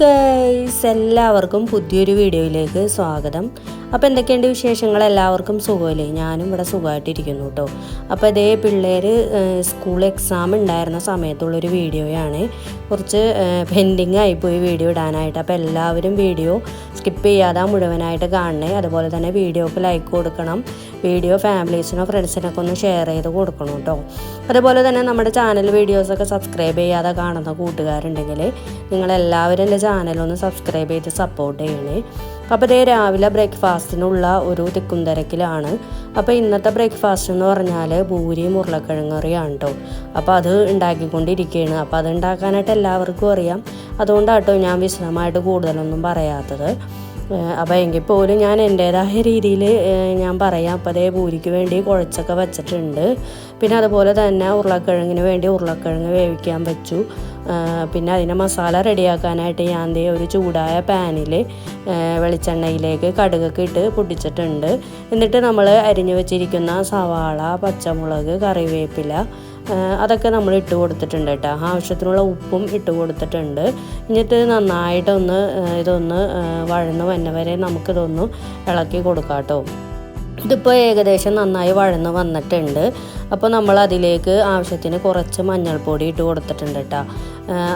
Guys എല്ലാവർക്കും പുതിയൊരു വീഡിയോയിലേക്ക് സ്വാഗതം. അപ്പോൾ എന്തൊക്കെയുണ്ട് വിശേഷങ്ങൾ? എല്ലാവർക്കും സുഖമല്ലേ? ഞാനും ഇവിടെ സുഖമായിട്ടിരിക്കുന്നു കേട്ടോ. അപ്പോൾ ഇതേ പിള്ളേർ സ്കൂൾ എക്സാം ഉണ്ടായിരുന്ന സമയത്തുള്ളൊരു വീഡിയോയാണ്. കുറച്ച് പെൻഡിങ് ആയിപ്പോയി വീഡിയോ ഇടാനായിട്ട്. അപ്പോൾ എല്ലാവരും വീഡിയോ സ്കിപ്പ് ചെയ്യാതെ മുഴുവനായിട്ട് കാണണേ. അതുപോലെ തന്നെ വീഡിയോക്ക് ലൈക്ക് കൊടുക്കണം. വീഡിയോ ഫാമിലീസിനോ ഫ്രണ്ട്സിനൊക്കെ ഒന്ന് ഷെയർ ചെയ്ത് കൊടുക്കണം കേട്ടോ. അതുപോലെ തന്നെ നമ്മുടെ ചാനൽ വീഡിയോസൊക്കെ സബ്സ്ക്രൈബ് ചെയ്യാതെ കാണുന്ന കൂട്ടുകാരുണ്ടെങ്കിൽ നിങ്ങളെല്ലാവരും എന്റെ ചാനലൊന്ന് സബ്സ്ക്രൈബ് ചെയ്ത് സപ്പോർട്ട് ചെയ്യണേ. അപ്പോൾ ഇതേ രാവിലെ ബ്രേക്ക്ഫാസ്റ്റിനുള്ള ഒരു തിക്കും തിരക്കിലാണ് അപ്പോൾ ഇന്നത്തെ ബ്രേക്ക്ഫാസ്റ്റ് എന്ന് പറഞ്ഞാൽ ഭൂരിയും ഉരുളക്കിഴങ്ങ് കറിയാണ് കേട്ടോ അപ്പോൾ അത് ഉണ്ടാക്കിക്കൊണ്ടിരിക്കുകയാണ് അപ്പോൾ അത് ഉണ്ടാക്കാനായിട്ട് എല്ലാവർക്കും അറിയാം. അതുകൊണ്ടാട്ടോ ഞാൻ വിശദമായിട്ട് കൂടുതലൊന്നും പറയാത്തത്. അപ്പോൾ എങ്കിൽ പോലും ഞാൻ എന്റേതായ രീതിയിൽ ഞാൻ പറയാം. അപ്പോൾ അതേ പൂരിക്ക് വേണ്ടി കുഴച്ചൊക്കെ വെച്ചിട്ടുണ്ട്. പിന്നെ അതുപോലെ തന്നെ ഉരുളക്കിഴങ്ങിന് വേണ്ടി ഉരുളക്കിഴങ്ങ് വേവിക്കാൻ വെച്ചു. പിന്നെ അതിനെ മസാല റെഡിയാക്കാനായിട്ട് ഞാൻ ദേ ഒരു ചൂടായ പാനിൽ വെളിച്ചെണ്ണയിലേക്ക് കടുകൊക്കെ ഇട്ട് പൊട്ടിച്ചിട്ടുണ്ട്. എന്നിട്ട് നമ്മൾ അരിഞ്ഞു വെച്ചിരിക്കുന്ന സവാള പച്ചമുളക് കറിവേപ്പില അതൊക്കെ നമ്മൾ ഇട്ട് കൊടുത്തിട്ടുണ്ട് കേട്ടോ. ആവശ്യത്തിനുള്ള ഉപ്പും ഇട്ട് കൊടുത്തിട്ടുണ്ട്. എന്നിട്ട് നന്നായിട്ടൊന്ന് ഇതൊന്ന് വഴന്ന് വന്ന വരെ നമുക്കിതൊന്ന് ഇളക്കി കൊടുക്കാം കേട്ടോ. ഇതിപ്പോൾ ഏകദേശം നന്നായി വഴന്ന് വന്നിട്ടുണ്ട്. അപ്പോൾ നമ്മൾ അതിലേക്ക് ആവശ്യത്തിന് കുറച്ച് മഞ്ഞൾപ്പൊടി ഇട്ട് കൊടുത്തിട്ടുണ്ട് കേട്ടോ.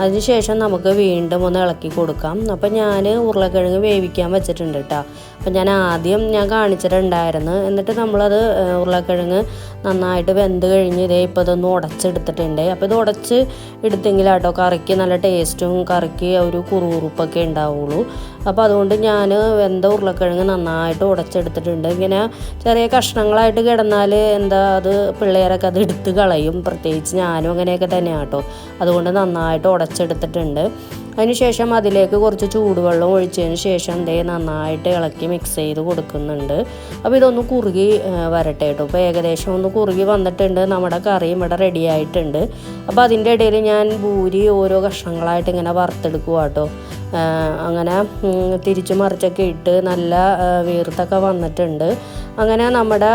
അതിനുശേഷം നമുക്ക് വീണ്ടും ഒന്ന് ഇളക്കി കൊടുക്കാം. അപ്പം ഞാൻ ഉരുളക്കിഴങ്ങ് വേവിക്കാൻ വെച്ചിട്ടുണ്ട് കേട്ടോ അപ്പം ഞാൻ ആദ്യം ഞാൻ കാണിച്ചിട്ടുണ്ടായിരുന്നു. എന്നിട്ട് നമ്മളത് ഉരുളക്കിഴങ്ങ് നന്നായിട്ട് വെന്ത് കഴിഞ്ഞ് ഇതേ ഇപ്പോൾ ഇതൊന്ന് ഉടച്ചെടുത്തിട്ടുണ്ട്. അപ്പോൾ ഇത് ഉടച്ച് എടുത്തെങ്കിലാട്ടോ കറിക്ക് നല്ല ടേസ്റ്റും കറിക്ക് ഒരു കുറുകുറുപ്പൊക്കെ ഉണ്ടാവുള്ളൂ. അപ്പോൾ അതുകൊണ്ട് ഞാൻ വെന്ത ഉരുളക്കിഴങ്ങ് നന്നായിട്ട് ഉടച്ചെടുത്തിട്ടുണ്ട്. ഇങ്ങനെ ചെറിയ കഷ്ണങ്ങളായിട്ട് കിടന്നാൽ എന്താ അത് പിള്ളേരൊക്കെ അത് എടുത്ത് കളയും. പ്രത്യേകിച്ച് ഞാനും അങ്ങനെയൊക്കെ തന്നെയാണ് കേട്ടോ അതുകൊണ്ട് നന്നായിട്ട് ഉടച്ചെടുത്തിട്ടുണ്ട്. അതിനുശേഷം അതിലേക്ക് കുറച്ച് ചൂടുവെള്ളം ഒഴിച്ചതിന് ശേഷം ദേ നന്നായിട്ട് ഇളക്കി മിക്സ് ചെയ്ത് കൊടുക്കുന്നുണ്ട്. അപ്പോൾ ഇതൊന്ന് കുറുകി വരട്ടെ കേട്ടോ. ഇപ്പോൾ ഏകദേശം ഒന്ന് കുറുകി വന്നിട്ടുണ്ട്. നമ്മുടെ കറിയും ഇവിടെ റെഡി ആയിട്ടുണ്ട്. അപ്പോൾ അതിന്റെ ഇടയിൽ ഞാൻ ഭൂരി ഓരോ കഷ്ണങ്ങളായിട്ട് ഇങ്ങനെ വറുത്തെടുക്കുക കേട്ടോ. അങ്ങനെ തിരിച്ചു മറിച്ചൊക്കെ ഇട്ട് നല്ല വീർത്തൊക്കെ വന്നിട്ടുണ്ട്. അങ്ങനെ നമ്മുടെ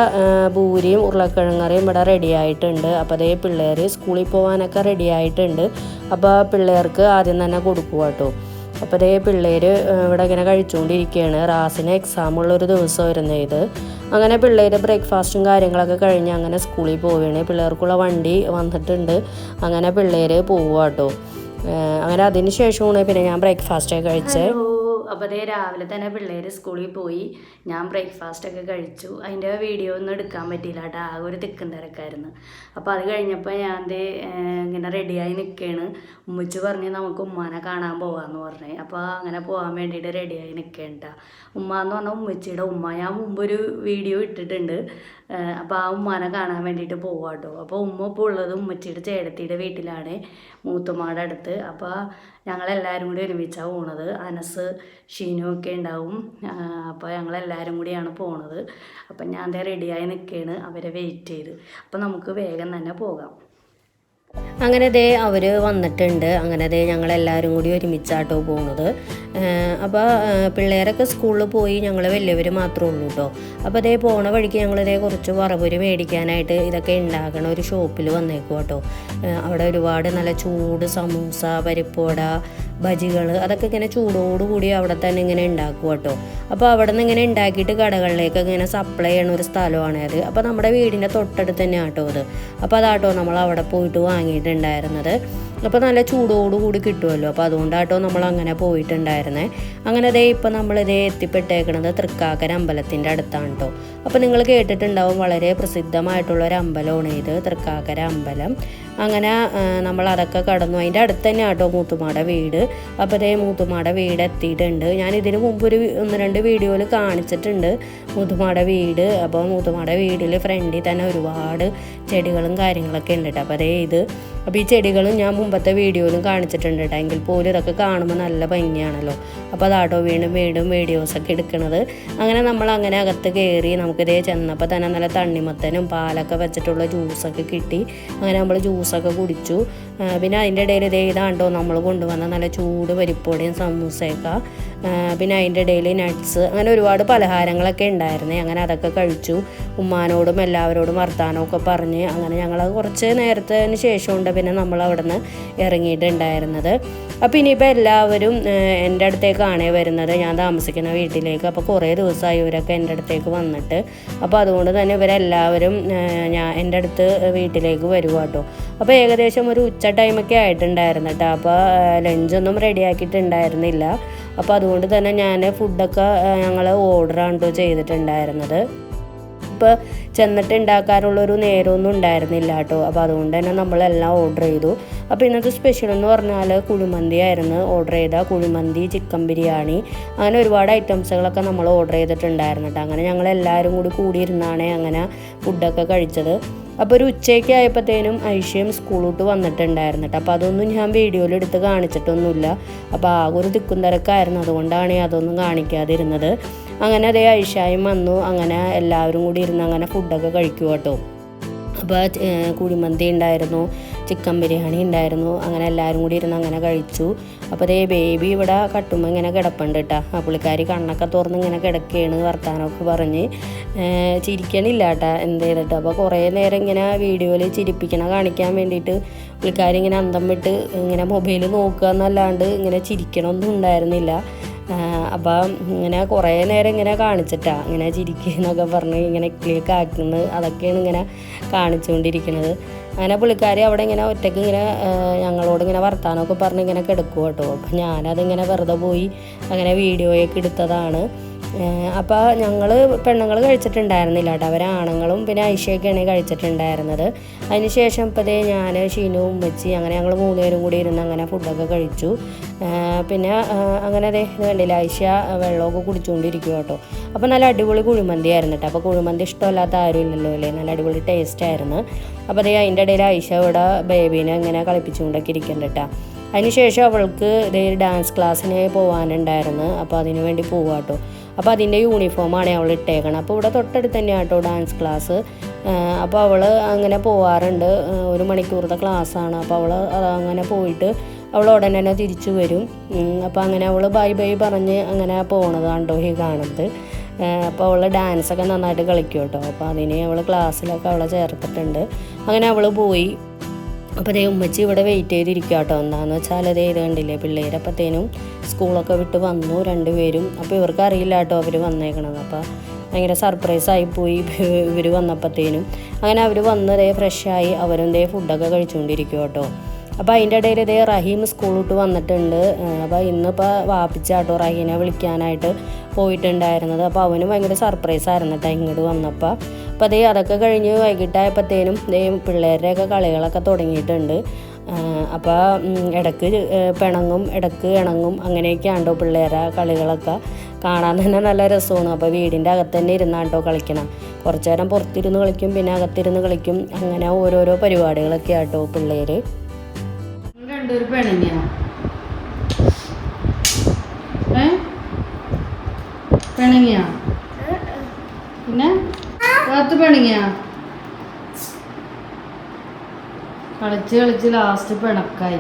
ഭൂരിയും ഉരുളക്കിഴങ്ങറിയും ഇവിടെ റെഡി ആയിട്ടുണ്ട്. അപ്പോൾ അതേ പിള്ളേർ സ്കൂളിൽ പോകാനൊക്കെ റെഡി ആയിട്ടുണ്ട്. അപ്പോൾ പിള്ളേർക്ക് ആദ്യം തന്നെ കൊടുക്കുക കേട്ടോ അപ്പോൾ അതേ പിള്ളേർ ഇവിടെ ഇങ്ങനെ കഴിച്ചുകൊണ്ടിരിക്കുകയാണ് റാസിന് എക്സാം ഉള്ളൊരു ദിവസമായിരുന്നു ഇത്. അങ്ങനെ പിള്ളേർ ബ്രേക്ക്ഫാസ്റ്റും കാര്യങ്ങളൊക്കെ കഴിഞ്ഞ് അങ്ങനെ സ്കൂളിൽ പോവുകയാണ്. പിള്ളേർക്കുള്ള വണ്ടി വന്നിട്ടുണ്ട്. അങ്ങനെ പിള്ളേർ പോവുക കേട്ടോ അങ്ങനെ അതിന് ശേഷമാണ് പിന്നെ ഞാൻ ബ്രേക്ക്ഫാസ്റ്റ് കഴിച്ചത്. അപ്പോൾ അതേ രാവിലെ തന്നെ പിള്ളേർ സ്കൂളിൽ പോയി. ഞാൻ ബ്രേക്ക്ഫാസ്റ്റ് ഒക്കെ കഴിച്ചു. അതിന്റെ വീഡിയോ ഒന്നും എടുക്കാൻ പറ്റിയില്ല കേട്ടോ. ആ ഒരു തിക്കും തിരക്കായിരുന്നു. അപ്പോൾ അത് കഴിഞ്ഞപ്പോൾ ഞാൻ ഇങ്ങനെ റെഡിയായി നിൽക്കുകയാണ് ഉമ്മച്ച് പറഞ്ഞ് നമുക്ക് ഉമ്മാനെ കാണാൻ പോകാമെന്ന് പറഞ്ഞു. അപ്പോൾ അങ്ങനെ പോകാൻ വേണ്ടിയിട്ട് റെഡിയായി നിൽക്കേണ്ട ഉമ്മ എന്ന് പറഞ്ഞാൽ ഉമ്മച്ചിയുടെ ഉമ്മ. ഞാൻ മുമ്പ് ഒരു വീഡിയോ ഇട്ടിട്ടുണ്ട്. അപ്പോൾ ആ ഉമ്മാനെ കാണാൻ വേണ്ടിയിട്ട് പോവാട്ടോ. അപ്പോൾ ഉമ്മ ഇപ്പോൾ ഉള്ളത് ഉമ്മച്ചിയുടെ ചേടത്തിയുടെ വീട്ടിലാണ്. മൂത്തുമാടെ അടുത്ത്. അപ്പോൾ ഞങ്ങളെല്ലാവരും കൂടി ഒരുമിച്ചാണ് പോണത്. അനസ് ഷീനു ഒക്കെ ഉണ്ടാവും. അപ്പോൾ ഞങ്ങളെല്ലാവരും കൂടിയാണ് പോണത്. അപ്പം ഞാൻ റെഡിയായി നിൽക്കുകയാണ് അവരെ വെയിറ്റ് ചെയ്ത്. അപ്പം നമുക്ക് വേഗം തന്നെ പോകാം. അങ്ങനെ ദേ അവർ വന്നിട്ടുണ്ട്. അങ്ങനെ ദേ ഞങ്ങളെല്ലാവരും കൂടി ഒരുമിച്ചാട്ടോ പോകുന്നത് അപ്പോൾ പിള്ളേരൊക്കെ സ്കൂളിൽ പോയി ഞങ്ങൾ വലിയവർ മാത്രമേ ഉള്ളൂ കേട്ടോ അപ്പോൾ അതേ പോണ വഴിക്ക് ഞങ്ങളിതേ കുറച്ച് വറവര് മേടിക്കാനായിട്ട് ഇതൊക്കെ ഉണ്ടാക്കണ ഒരു ഷോപ്പിൽ വന്നേക്കും കേട്ടോ അവിടെ ഒരുപാട് നല്ല ചൂട് സമൂസ പരിപ്പുവട ബജികൾ അതൊക്കെ ഇങ്ങനെ ചൂടോടുകൂടി അവിടെ തന്നെ ഇങ്ങനെ ഉണ്ടാക്കും കേട്ടോ. അപ്പോൾ അവിടെ നിന്ന് ഇങ്ങനെ ഉണ്ടാക്കിയിട്ട് കടകളിലേക്ക് ഇങ്ങനെ സപ്ലൈ ചെയ്യണ ഒരു സ്ഥലമാണ് അത്. അപ്പോൾ നമ്മുടെ വീടിന്റെ തൊട്ടടുത്ത് തന്നെ ആട്ടോ അത്. അപ്പോൾ അതാട്ടോ നമ്മൾ അവിടെ പോയിട്ട് വാങ്ങിയിട്ടുണ്ടായിരുന്നത്. അപ്പോൾ നല്ല ചൂടോടുകൂടി കിട്ടുമല്ലോ. അപ്പോൾ അതുകൊണ്ടാട്ടോ നമ്മൾ അങ്ങനെ പോയിട്ടുണ്ടായിരുന്നേ. അങ്ങനെ ദേ ഇപ്പം നമ്മളിതേ എത്തിപ്പെട്ടേക്കണത് തൃക്കാക്കര അമ്പലത്തിന്റെ അടുത്താണ് കേട്ടോ. അപ്പോൾ നിങ്ങൾ കേട്ടിട്ടുണ്ടാവും വളരെ പ്രസിദ്ധമായിട്ടുള്ള ഒരു അമ്പലമാണ് ഇത് തൃക്കാക്കര അമ്പലം. അങ്ങനെ നമ്മൾ അതൊക്കെ കടന്നു. അതിന്റെ അടുത്ത് തന്നെ ആട്ടോ മൂത്തുമാടെ വീട്. അപ്പോൾ അതേ മൂത്തുമാടെ വീട് എത്തിയിട്ടുണ്ട്. ഞാൻ ഇതിന് മുമ്പ് ഒരു ഒന്ന് രണ്ട് വീഡിയോയിൽ കാണിച്ചിട്ടുണ്ട് മൂത്തുമാടെ വീട്. അപ്പോൾ മൂത്തുമാടെ വീടിൽ ഫ്രണ്ടിൽ തന്നെ ഒരുപാട് ചെടികളും കാര്യങ്ങളൊക്കെ ഉണ്ട് കേട്ടോ അപ്പോൾ അതേ ഇത് അപ്പോൾ ഈ ചെടികളും ഞാൻ മുമ്പത്തെ വീഡിയോയിലും കാണിച്ചിട്ടുണ്ട് കേട്ടോ എങ്കിൽ പോലും ഇതൊക്കെ കാണുമ്പോൾ നല്ല ഭംഗിയാണല്ലോ. അപ്പോൾ അതാട്ടോ വീണ്ടും വീണ്ടും വീഡിയോസൊക്കെ എടുക്കുന്നത് അങ്ങനെ നമ്മൾ അങ്ങനെ അകത്ത് കയറി നമുക്കിതേ ചെന്നപ്പോൾ തന്നെ നല്ല തണ്ണിമത്തനും പാലൊക്കെ വെച്ചിട്ടുള്ള ജ്യൂസൊക്കെ കിട്ടി. അങ്ങനെ നമ്മൾ ജ്യൂസ് ജ്യൂസൊക്കെ കുടിച്ചു. പിന്നെ അതിന്റെ ഇടയിൽ ഇതേ ഇതാണ്ടോ നമ്മൾ കൊണ്ടുവന്ന നല്ല ചൂട് പരിപ്പൊടിയും സമൂസയൊക്കെ. പിന്നെ അതിന്റെ ഇടയിൽ നട്ട്സ് അങ്ങനെ ഒരുപാട് പലഹാരങ്ങളൊക്കെ ഉണ്ടായിരുന്നേ. അങ്ങനെ അതൊക്കെ കഴിച്ചു. ഉമ്മാനോടും എല്ലാവരോടും വർത്താനമൊക്കെ പറഞ്ഞ് അങ്ങനെ ഞങ്ങൾ കുറച്ച് നേരത്തിന് ശേഷമുണ്ട് പിന്നെ നമ്മൾ അവിടെ നിന്ന് ഇറങ്ങിയിട്ടുണ്ടായിരുന്നത്. അപ്പോൾ ഇനിയിപ്പോൾ എല്ലാവരും എന്റെ അടുത്തേക്കാണ് വരുന്നത്. ഞാൻ താമസിക്കുന്ന വീട്ടിലേക്ക്. അപ്പോൾ കുറേ ദിവസമായി ഇവരൊക്കെ എന്റെ അടുത്തേക്ക് വന്നിട്ട്. അപ്പോൾ അതുകൊണ്ട് തന്നെ ഇവരെല്ലാവരും ഞാൻ എന്റെ അടുത്ത് വീട്ടിലേക്ക് വരുവാട്ടോ. അപ്പോൾ ഏകദേശം ഒരു ഉച്ച ടൈമൊക്കെ ആയിട്ടുണ്ടായിരുന്നു കേട്ടോ അപ്പോൾ ലഞ്ചൊന്നും റെഡിയാക്കിയിട്ടുണ്ടായിരുന്നില്ല അപ്പോൾ അതുകൊണ്ട് തന്നെ ഞാൻ ഫുഡൊക്കെ ഞങ്ങൾ ഓർഡറാണ് കേട്ടോ ചെയ്തിട്ടുണ്ടായിരുന്നത്. ഇപ്പോൾ ചെന്നിട്ട് ഉണ്ടാക്കാനുള്ളൊരു നേരമൊന്നും ഉണ്ടായിരുന്നില്ല കേട്ടോ അപ്പോൾ അതുകൊണ്ട് തന്നെ നമ്മളെല്ലാം ഓർഡർ ചെയ്തു. അപ്പോൾ ഇന്നത്തെ സ്പെഷ്യൽ എന്ന് പറഞ്ഞാൽ കുഴിമന്തി ആയിരുന്നു. ഓർഡർ ചെയ്ത കുഴിമന്തി ചിക്കൻ ബിരിയാണി അങ്ങനെ ഒരുപാട് ഐറ്റംസുകളൊക്കെ നമ്മൾ ഓർഡർ ചെയ്തിട്ടുണ്ടായിരുന്നു കേട്ടോ അങ്ങനെ ഞങ്ങൾ എല്ലാവരും കൂടി കൂടിയിരുന്നാണ് അങ്ങനെ ഫുഡൊക്കെ കഴിച്ചത്. അപ്പോൾ ഒരു ഉച്ചയ്ക്ക് ആയപ്പോഴത്തേനും ഐഷ്യം സ്കൂളോട്ട് വന്നിട്ടുണ്ടായിരുന്നു കേട്ടോ അപ്പോൾ അതൊന്നും ഞാൻ വീഡിയോയിൽ എടുത്ത് കാണിച്ചിട്ടൊന്നുമില്ല. അപ്പോൾ ആകെ ഒരു തിക്കും തിരക്കായിരുന്നു. അതുകൊണ്ടാണ് അതൊന്നും കാണിക്കാതിരുന്നത്. അങ്ങനെ അതേ ഐഷായും വന്നു. അങ്ങനെ എല്ലാവരും കൂടി ഇരുന്ന് അങ്ങനെ ഫുഡൊക്കെ കഴിക്കുക കേട്ടോ അപ്പോൾ കുഴിമന്തി ഉണ്ടായിരുന്നു. ചിക്കൻ ബിരിയാണി ഉണ്ടായിരുന്നു. അങ്ങനെ എല്ലാവരും കൂടി ഇരുന്ന് അങ്ങനെ കഴിച്ചു. അപ്പോൾ ദേ ബേബി ഇവിടെ കട്ടുമ്പോൾ ഇങ്ങനെ കിടപ്പുണ്ട് കേട്ടോ ആ പുള്ളിക്കാരി കണ്ണൊക്കെ തുറന്ന് ഇങ്ങനെ കിടക്കുകയാണ് വർത്താനമൊക്കെ പറഞ്ഞ്. ചിരിക്കണില്ല കേട്ടോ എന്ത് ചെയ്തിട്ട്. അപ്പോൾ കുറേ നേരം ഇങ്ങനെ വീഡിയോയിൽ ചിരിപ്പിക്കണ കാണിക്കാൻ വേണ്ടിയിട്ട് പുള്ളിക്കാരി ഇങ്ങനെ അന്തം വിട്ട് ഇങ്ങനെ മൊബൈൽ നോക്കുക എന്നല്ലാണ്ട് ഇങ്ങനെ ചിരിക്കണമൊന്നും ഉണ്ടായിരുന്നില്ല. അപ്പം ഇങ്ങനെ കുറേ നേരം ഇങ്ങനെ കാണിച്ചിട്ടാണ് ഇങ്ങനെ ചിരിക്കുന്നൊക്കെ പറഞ്ഞ് ഇങ്ങനെ ക്ലിക്ക് ആക്കുന്നത് അതൊക്കെയാണ് ഇങ്ങനെ കാണിച്ചുകൊണ്ടിരിക്കുന്നത് അങ്ങനെ പുള്ളിക്കാരി അവിടെ ഇങ്ങനെ ഒറ്റയ്ക്ക് ഇങ്ങനെ ഞങ്ങളോട് ഇങ്ങനെ വർത്താനമൊക്കെ പറഞ്ഞ് ഇങ്ങനെ കിടക്കും കേട്ടോ അപ്പം ഞാനതിങ്ങനെ വെറുതെ പോയി അങ്ങനെ വീഡിയോയൊക്കെ എടുത്തതാണ്. അപ്പോൾ ഞങ്ങൾ പെണ്ണുങ്ങൾ കഴിച്ചിട്ടുണ്ടായിരുന്നില്ല കേട്ടോ. അവർ ആണുങ്ങളും പിന്നെ ഐഷയൊക്കെയാണ് കഴിച്ചിട്ടുണ്ടായിരുന്നത്. അതിന് ശേഷം ഇപ്പോഴേ ഞാൻ ഷീനു ഉമ്മച്ചി അങ്ങനെ ഞങ്ങൾ മൂന്നുപേരും കൂടി ഇരുന്ന് അങ്ങനെ ഫുഡൊക്കെ കഴിച്ചു. പിന്നെ അങ്ങനെ അതെ ഇത് കണ്ടില്ല ഐഷ വെള്ളമൊക്കെ കുടിച്ചുകൊണ്ടിരിക്കും കേട്ടോ. അപ്പോൾ നല്ല അടിപൊളി കുഴിമന്തി ആയിരുന്നു കേട്ടോ. അപ്പോൾ കുഴിമന്തി ഇഷ്ടമല്ലാത്ത ആരും ഇല്ലല്ലോ അല്ലേ? നല്ല അടിപൊളി ടേസ്റ്റ് ആയിരുന്നു. അപ്പോൾ അതേ അതിന്റെ ഇടയിൽ ഐഷ ഇവിടെ ബേബീനെ ഇങ്ങനെ കളിപ്പിച്ചുകൊണ്ടൊക്കെ ഇരിക്കുന്നുണ്ട് കേട്ടോ. അതിനുശേഷം അവൾക്ക് ഇതേ ഡാൻസ് ക്ലാസ്സിന് പോകാനുണ്ടായിരുന്നു അപ്പോൾ അതിനു വേണ്ടി പോവാ കേട്ടോ. അപ്പോൾ അതിന്റെ യൂണിഫോമാണ് അവൾ ഇട്ടേക്കണം. അപ്പോൾ ഇവിടെ തൊട്ടടുത്ത് തന്നെയാണ് കേട്ടോ ഡാൻസ് ക്ലാസ് അപ്പോൾ അവൾ അങ്ങനെ പോവാറുണ്ട്. ഒരു മണിക്കൂറത്തെ ക്ലാസ്സാണ് അപ്പോൾ അവൾ അങ്ങനെ പോയിട്ട് അവൾ ഉടനെ തന്നെ തിരിച്ചു വരും. അപ്പോൾ അങ്ങനെ അവൾ ബൈ ബൈ പറഞ്ഞ് അങ്ങനെ പോണത് കണ്ടോ ഈ കാണുന്നത്. അപ്പോൾ അവൾ ഡാൻസൊക്കെ നന്നായിട്ട് കളിക്കും കേട്ടോ അപ്പോൾ അതിന് അവൾ ക്ലാസ്സിലൊക്കെ അവളെ ചേർത്തിട്ടുണ്ട്. അങ്ങനെ അവൾ പോയി. അപ്പോൾ അതേ ഉമ്മച്ചി ഇവിടെ വെയിറ്റ് ചെയ്തിരിക്കുക കേട്ടോ. എന്താണെന്ന് വെച്ചാൽ അതേ ഇത് കണ്ടില്ലേ പിള്ളേരപ്പത്തേനും സ്കൂളൊക്കെ വിട്ട് വന്നു രണ്ടുപേരും. അപ്പോൾ ഇവർക്ക് അറിയില്ല കേട്ടോ അവർ വന്നേക്കണത്. അപ്പോൾ ഭയങ്കര സർപ്രൈസ് പോയി ഇവർ വന്നപ്പോഴത്തേനും അങ്ങനെ അവർ വന്നതേ ഫ്രഷായി അവരും ദേ ഫുഡൊക്കെ കഴിച്ചുകൊണ്ടിരിക്കും കേട്ടോ. അപ്പോൾ അതിന്റെ ഇടയിൽ ഇതേ റഹീം സ്കൂളിലോട്ട് വന്നിട്ടുണ്ട്. അപ്പോൾ ഇന്നിപ്പോൾ വാപ്പിച്ചാട്ടോ റഹീനെ വിളിക്കാനായിട്ട് പോയിട്ടുണ്ടായിരുന്നത്. അപ്പോൾ അവനും ഭയങ്കര സർപ്രൈസ് ആയിരുന്നു കേട്ടോ ഇങ്ങോട്ട് വന്നപ്പോൾ അപ്പോൾ അതേ അതൊക്കെ കഴിഞ്ഞ് വൈകിട്ടായപ്പോഴത്തേനും ദേ പിള്ളേരുടെയൊക്കെ കളികളൊക്കെ തുടങ്ങിയിട്ടുണ്ട്. അപ്പോൾ ഇടയ്ക്ക് പിണങ്ങും ഇടയ്ക്ക് ഇണങ്ങും അങ്ങനെയൊക്കെയാണ്ടോ പിള്ളേരെ കളികളൊക്കെ. കാണാൻ തന്നെ നല്ല രസമാണ്. അപ്പോൾ വീടിന്റെ അകത്ത് തന്നെ ഇരുന്നാണ്ടോ കളിക്കണം. കുറച്ച് നേരം പുറത്തിരുന്ന് കളിക്കും പിന്നെ അകത്തിരുന്ന് കളിക്കും. അങ്ങനെ ഓരോരോ പരിപാടികളൊക്കെ ആട്ടോ പിള്ളേർ രണ്ടൊരു പെണങ്ങിയ കളിച്ച് കളിച്ച് ലാസ്റ്റ് പിണക്കായി.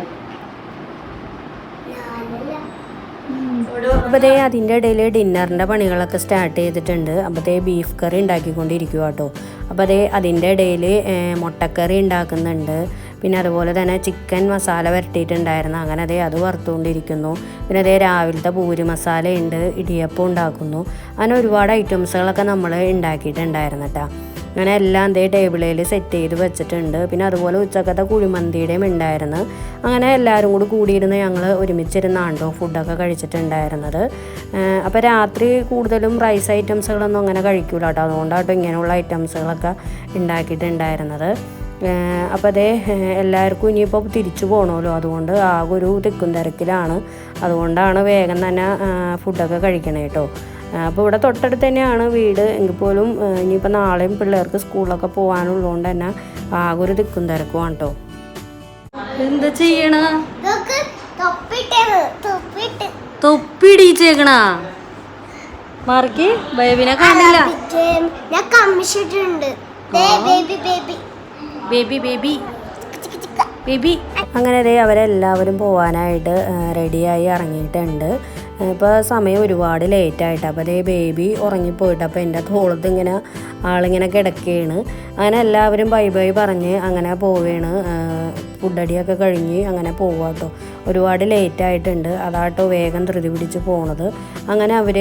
അപ്പോൾ ദേ അതിന്റെ ഇടയിൽ ഡിന്നറിന്റെ പണികളൊക്കെ സ്റ്റാർട്ട് ചെയ്തിട്ടുണ്ട്. അപ്പോൾ ദേ ബീഫ് കറി ഉണ്ടാക്കിക്കൊണ്ടിരിക്കുക കേട്ടോ അപ്പോൾ ദേ അതിന്റെ ഇടയിൽ മുട്ടക്കറി ഉണ്ടാക്കുന്നുണ്ട്. പിന്നെ അതുപോലെ തന്നെ ചിക്കൻ മസാല വരട്ടിയിട്ടുണ്ടായിരുന്നു. അങ്ങനെ അതേ അത് വറുത്തുകൊണ്ടിരിക്കുന്നു. പിന്നെ അതേ രാവിലത്തെ പൂരി മസാല ഉണ്ട് ഇടിയപ്പം ഉണ്ടാക്കുന്നു. അങ്ങനെ ഒരുപാട് ഐറ്റംസുകളൊക്കെ നമ്മൾ ഉണ്ടാക്കിയിട്ടുണ്ടായിരുന്നു കേട്ടോ അങ്ങനെ എല്ലാം ദേ ടേബിളിൽ സെറ്റ് ചെയ്ത് വെച്ചിട്ടുണ്ട്. പിന്നെ അതുപോലെ ഉച്ചക്കത്തെ കുഴിമന്തിയുടെയും ഉണ്ടായിരുന്നു. അങ്ങനെ എല്ലാവരും കൂടി കൂടിയിരുന്ന് ഞങ്ങൾ ഒരുമിച്ചിരുന്നാണ്ടോ ഫുഡൊക്കെ കഴിച്ചിട്ടുണ്ടായിരുന്നത്. അപ്പോൾ രാത്രി കൂടുതലും റൈസ് ഐറ്റംസുകളൊന്നും അങ്ങനെ കഴിക്കൂല കേട്ടോ അതുകൊണ്ടാട്ടോ ഇങ്ങനെയുള്ള ഐറ്റംസുകളൊക്കെ ഉണ്ടാക്കിയിട്ടുണ്ടായിരുന്നത്. അപ്പോൾ അതേ എല്ലാവർക്കും ഇനിയിപ്പോൾ തിരിച്ചു പോകണമല്ലോ അതുകൊണ്ട് ആകെ ഒരു തിക്കും തിരക്കിലാണ്. അതുകൊണ്ടാണ് വേഗം തന്നെ ഫുഡൊക്കെ കഴിക്കണേ കേട്ടോ അപ്പോൾ ഇവിടെ തൊട്ടടുത്ത് തന്നെയാണ് വീട്. എങ്കിൽ പോലും ഇനിയിപ്പോൾ നാളെയും പിള്ളേർക്ക് സ്കൂളിലൊക്കെ പോകാനുള്ളതുകൊണ്ട് തന്നെ ആകെ ഒരു തിക്കും തിരക്കും കേട്ടോ എന്താ ചെയ്യണ? തൊപ്പിടിച്ചേക്കണ മാർക്ക് ബേബിനെ കാണില്ല ഞാൻ കമ്മിച്ചിട്ടുണ്ട്. Baby baby. Baby baby. അങ്ങനെ ദേ അവരെല്ലാവരും പോവാനായിട്ട് റെഡിയായി ഇറങ്ങിയിട്ടുണ്ട്. ഇപ്പോൾ സമയം ഒരുപാട് ലേറ്റായിട്ട് അപ്പോൾ അതേ ബേബി ഉറങ്ങിപ്പോയിട്ട് അപ്പോൾ എന്റെ തോളത്ത് ഇങ്ങനെ ആളിങ്ങനെ കിടക്കുകയാണ് അങ്ങനെ എല്ലാവരും ബൈ ബൈ പറഞ്ഞ് അങ്ങനെ പോവുകയാണ് ഫുഡടിയൊക്കെ കഴിഞ്ഞ് അങ്ങനെ പോവാട്ടോ ഒരുപാട് ലേറ്റ് ആയിട്ടുണ്ട്. അതാട്ടോ വേഗം ധൃതി പിടിച്ച് പോണത്. അങ്ങനെ അവർ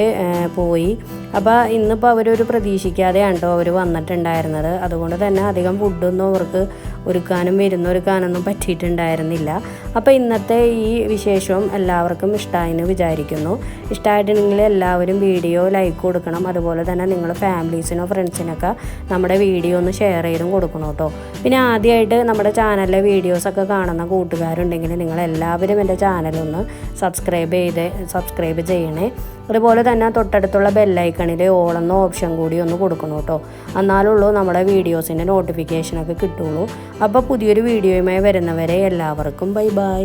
പോയി. അപ്പോൾ ഇന്നിപ്പോൾ അവരൊരു പ്രതീക്ഷിക്കാതെയാണ് കേട്ടോ അവർ വന്നിട്ടുണ്ടായിരുന്നത്. അതുകൊണ്ട് തന്നെ അധികം ഫുഡൊന്നും അവർക്ക് ഒരുക്കാനും വിരുന്നൊരുക്കാനൊന്നും പറ്റിയിട്ടുണ്ടായിരുന്നില്ല. അപ്പോൾ ഇന്നത്തെ ഈ വിശേഷവും എല്ലാവർക്കും ഇഷ്ടമായെന്ന് വിചാരിക്കുന്നു. ഇഷ്ടമായിട്ടുണ്ടെങ്കിൽ എല്ലാവരും വീഡിയോ ലൈക്ക് കൊടുക്കണം. അതുപോലെ തന്നെ നിങ്ങൾ ഫാമിലീസിനോ ഫ്രണ്ട്സിനൊക്കെ നമ്മുടെ വീഡിയോ ഒന്ന് ഷെയർ ചെയ്തും കൊടുക്കണം കേട്ടോ പിന്നെ ആദ്യമായിട്ട് നമ്മുടെ ചാനലിലെ വീഡിയോസൊക്കെ കാണുന്ന കൂട്ടുകാരുണ്ടെങ്കിൽ നിങ്ങൾ എല്ലാവരും എന്റെ ചാനലൊന്ന് സബ്സ്ക്രൈബ് ചെയ്ത് സബ്സ്ക്രൈബ് ചെയ്യണേ. അതുപോലെ തന്നെ തൊട്ടടുത്തുള്ള ബെല്ലൈക്കണിൽ ഓളെന്ന ഓപ്ഷൻ കൂടി ഒന്ന് കൊടുക്കണം കേട്ടോ. എന്നാലുള്ളൂ നമ്മുടെ വീഡിയോസിന്റെ നോട്ടിഫിക്കേഷനൊക്കെ കിട്ടുള്ളൂ. അപ്പോൾ പുതിയൊരു വീഡിയോയുമായി വരുന്നവരെ എല്ലാവർക്കും ബൈ ബൈ